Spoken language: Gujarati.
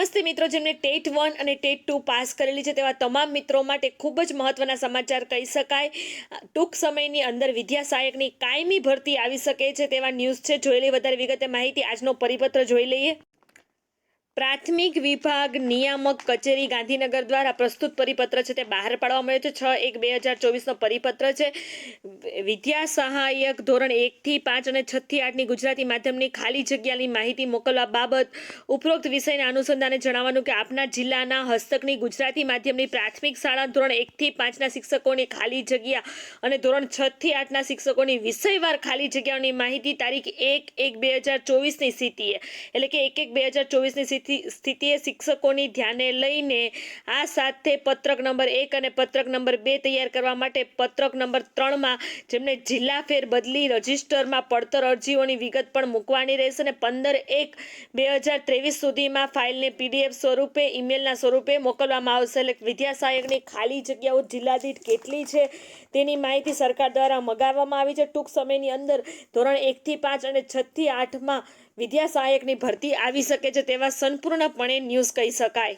નમસ્તે મિત્રો જેમને ટેટ વન અને ટેટ ટુ પાસ કરેલી છે તેવા તમામ મિત્રો માટે ખૂબ જ મહત્વના સમાચાર કહી શકાય. ટૂંક સમયની અંદર વિદ્યા સહાયકની કાયમી ભરતી આવી શકે છે તેવા ન્યૂઝ છે. જોઈ વધારે વિગતે માહિતી. આજનો પરિપત્ર જોઈ લઈએ. પ્રાથમિક વિભાગ નિયામક કચેરી ગાંધીનગર દ્વારા પ્રસ્તુત પરિપત્ર છે તે બહાર પાડવામાં આવ્યો છે. છ એક બે હજાર ચોવીસનો પરિપત્ર છે. વિદ્યા સહાયક ધોરણ એકથી પાંચ અને છથી આઠની ગુજરાતી માધ્યમની ખાલી જગ્યાની માહિતી મોકલવા બાબત ઉપરોક્ત વિષયના અનુસંધાને જણાવવાનું કે આપના જિલ્લાના હસ્તકની ગુજરાતી માધ્યમની પ્રાથમિક શાળા ધોરણ એકથી પાંચના શિક્ષકોની ખાલી જગ્યા અને ધોરણ છથી આઠના શિક્ષકોની વિષયવાર ખાલી જગ્યાઓની માહિતી તારીખ એક એક બે હજાર ચોવીસની સ્થિતિએ એટલે કે એક એક બે હજાર ચોવીસની સ્થિતિ સ્થિતિએ શિક્ષકોની ધ્યાને લઈને આ સાથે પત્રક નંબર એક અને પત્રક નંબર બે તૈયાર કરવા માટે પત્રક નંબર ત્રણમાં જેમને જિલ્લા ફેર બદલી રજિસ્ટરમાં પડતર અરજીઓની વિગત પણ મૂકવાની રહેશે અને પંદર એક બે હજાર ત્રેવીસ સુધીમાં ફાઇલને પીડીએફ સ્વરૂપે, ઈમેલના સ્વરૂપે મોકલવામાં આવશે. એટલે વિદ્યા સહાયકની ખાલી જગ્યાઓ જિલ્લા કેટલી છે તેની માહિતી સરકાર દ્વારા મગાવવામાં આવી છે. ટૂંક સમયની અંદર ધોરણ એકથી પાંચ અને છથી આઠમાં વિદ્યા સહાયકની ભરતી આવી શકે છે તેવા સંપૂર્ણપણે ન્યૂઝ કહી શકાય.